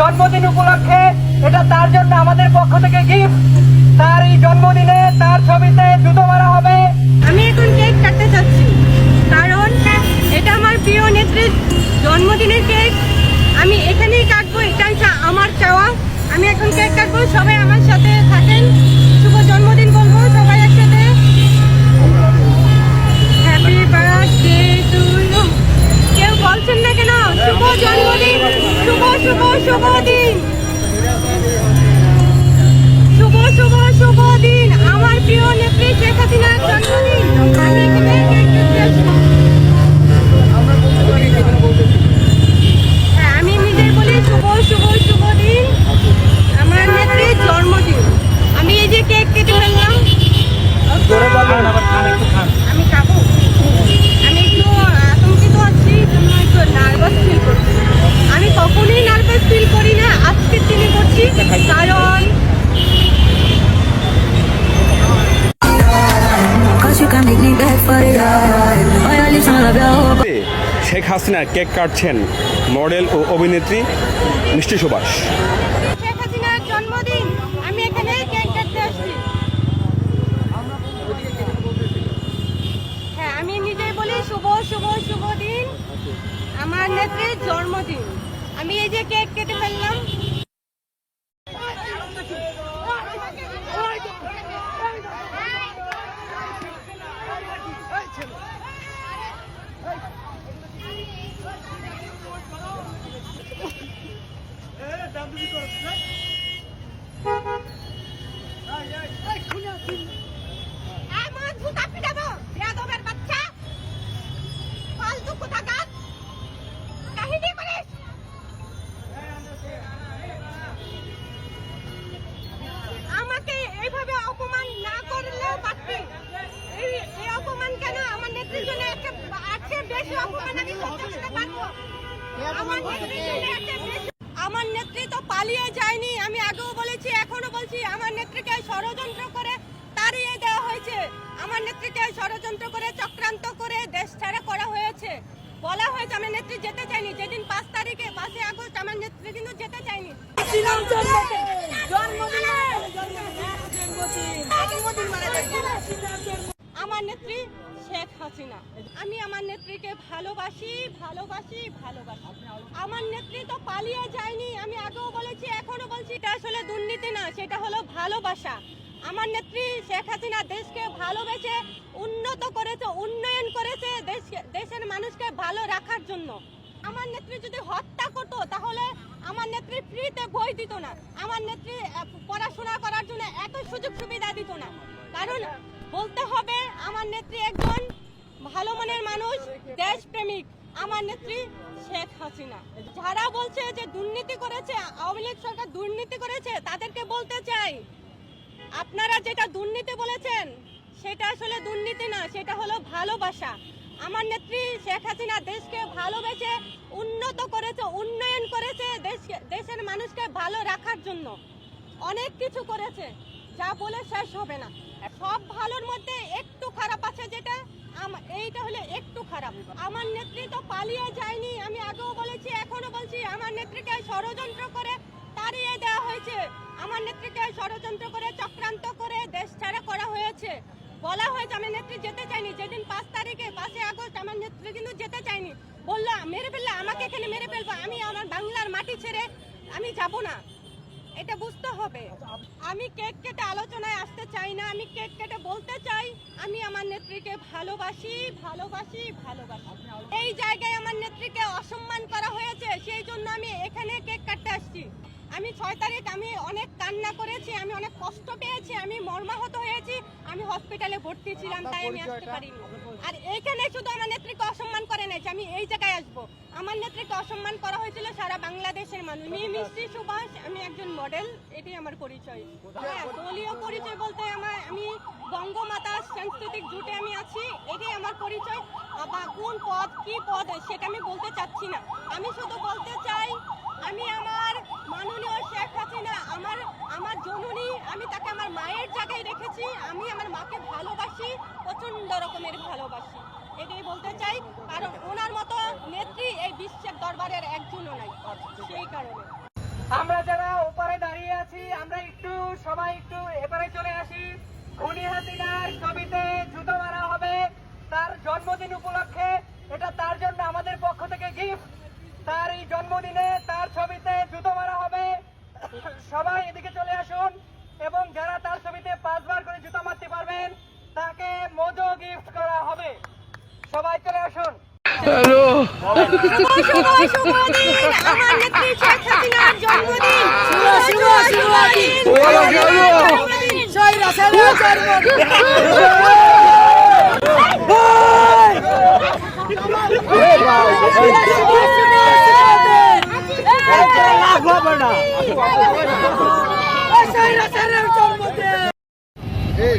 জন্মদিন উপলক্ষে, এটা তার জন্য আমাদের পক্ষ থেকে গিফট তার এই জন্মদিনে, তার ছবিতে জুতো মারা হবে। আমি এখন কেক কাটতে চাচ্ছি কারণ এটা আমার প্রিয় নেত্রীর জন্মদিনের কেক আমি এখানেই কাটবো, এটাই আমার চাওয়া। আমি এখন কেক কাটবো, সবাই আমার সাথে থাকেন। শুভ জন্মদিন বলব, সবাই একসাথে। শেখ হাসিনার কেক কাটছেন মডেল ও অভিনেত্রী মিষ্টি সুভাষ। শেখ হাসিনার জন্মদিন, আমি কেক কাটতে আসছি। হ্যাঁ আমি নিজেই বলি শুভ শুভ আমার নেত্রীর জন্মদিন। আমি এই যে কেক কেটে ফেললাম আমার নেত্রী তো পালিয়ে যায়নি, আমি আগেও বলেছি এখনও বলছি, আমার নেত্রীকে ষড়যন্ত্র করে তাড়িয়ে দেওয়া হয়েছে। আমার নেত্রীকে ষড়যন্ত্র করে চক্রান্ত করে দেশ ছাড়া করা হয়েছে। বলা হয়েছে আমার নেত্রী যেতে চাইনি যেদিন পাঁচ তারিখে, পাঁচই আগস্ট আমার নেত্রী কিন্তু যেতে চাইনি আমার নেত্রী শেখ হাসিনা। আমি আমার নেত্রীকে ভালোবাসি ভালোবাসি ভালোবাসি। আমার নেত্রী তো পালিয়ে যায়নি, আমি আগেও বলেছি এখনও বলছি, এটা আসলে দুর্নীতি না, সেটা হলো ভালোবাসা। আমার নেত্রী শেখ হাসিনা দেশকে ভালোবেসে, উন্নত করেছে, উন্নয়ন করেছে দেশের মানুষকে ভালো রাখার জন্য। আমার নেত্রী যদি হত্যা করতো, তাহলে আমার নেত্রী ফ্রিতে বই দিত না। আমার নেত্রী পড়াশোনা করার জন্য এত সুযোগ সুবিধা দিত না। কারণ বলতে হবে আমার নেত্রী একজন ভালো মনের মানুষ, দেশপ্রেমিক। আমার নেত্রী শেখ হাসিনা। যারা বলছে যে দুর্নীতি করেছে, আওয়ামী লীগ সরকার দুর্নীতি করেছে, তাদেরকে বলতে চাই, আপনারা যেটা দুর্নীতি বলেছেন, সেটা আসলে দুর্নীতি না, সেটা হলো ভালোবাসা। আমার নেত্রী শেখ হাসিনা দেশকে ভালোবেসে উন্নত করেছে, উন্নয়ন করেছে দেশকে, দেশের মানুষকে ভালো রাখার জন্য। অনেক কিছু করেছে, যা বলে শেষ হবে না। সব ভালোর মধ্যে একটু খারাপ আছে যেটা এইটা হলে একটু খারাপ। আমার নেত্রী তো পালিয়ে যায়নি, আমি আগেও বলেছি, এখনও বলছি, আমার নেত্রীকে ষড়যন্ত্র করে তাড়িয়ে দেওয়া হয়েছে। আমার নেত্রীকে ষড়যন্ত্র করে, চক্রান্ত করে দেশ ছাড়া করা হয়েছে। বলা হয়েছে, আমার নেত্রী যেতে চাইনি যেদিন পাঁচ তারিখে, পাঁচই আগস্ট, আমার নেত্রী কিন্তু যেতে চাইনি বলল, মেরে ফেললে, আমাকে এখানে মেরে ফেলব, আমি আমার বাংলার মাটি ছেড়ে আমি যাব না। এটা বুঝতে হবে। আমি কেক কেটে আলোচনায় আসতে চাই না, আমি কেক কেটে বলতে চাই, আমি আমার নেত্রীকে ভালোবাসি ভালোবাসি ভালোবাসি। এই জায়গায় আমার নেত্রীকে অসম্মান করা হয়েছে, সেই জন্য আমি এখানে কেক কাটতে আসছি। আমি ছয় তারিখ আমি অনেক কান্না করেছি আমি অনেক কষ্ট পেয়েছি আমি মর্মাহত হয়েছি আমি হসপিটালে ভর্তি ছিলাম তাই আমি আসতে পারিনি। আর এইখানে শুধু আমার নেত্রীকে অসম্মান করে যে আমি এই জায়গায় আসব। আমার নেত্রীকে অসম্মান করা হয়েছিল সারা বাংলাদেশের মানুষ। আমি মিষ্টি সুভাষ আমি একজন মডেল এটাই আমার পরিচয়। হ্যাঁ দলীয় পরিচয় বলতে আমার আমি বঙ্গমাতা সাংস্কৃতিক জুটে আমি আছি এটাই আমার পরিচয়। বা কোন পদ কি পদ সেটা আমি বলতে চাচ্ছি না। আমি শুধু বলতে চাই আমি আমার মাননীয় শেখ হাসিনা, আমার আমার জননী, আমি তাকে আমার মায়ের জায়গায় রেখেছি, আমি আমার মাকে ভালোবাসি প্রচণ্ড রকমের ভালোবাসি। এটাই বলতে চাই, কারণ ওনার মতো নেত্রী এই বিশ্বের দরবারের একজনও নাই, সেই কারণে। আমরা যারা ওপারে দাঁড়িয়ে আছি, আমরা একটু, সবাই একটু এপারে চলে আসি। খুনি হাসিনার ছবিতে জুতো মারা হবে, তার জন্মদিন উপলক্ষে, এটা তার জন্য আমাদের পক্ষ থেকে তার এই জন্মদিনে তার ছবিতে জুতো মারা হবে। সবাই এদিকে চলে আসুন এবং যারা তার ছবিতে পাঁচবার করে জুতো মারতে পারবেন তাকে মজো গিফট করা হবে। সবাই চলে আসুন। শুভ শুভ শুভ দিন আমার নেত্রী শেখ হাসিনার জন্মদিন শুভ শুভ শুভ দিন এই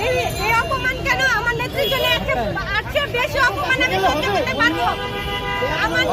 এই এই অপমান কেন? আমার নেত্রীর জন্য আজকে বেশি অপমান আমি সহ্য করতে পারব? আমার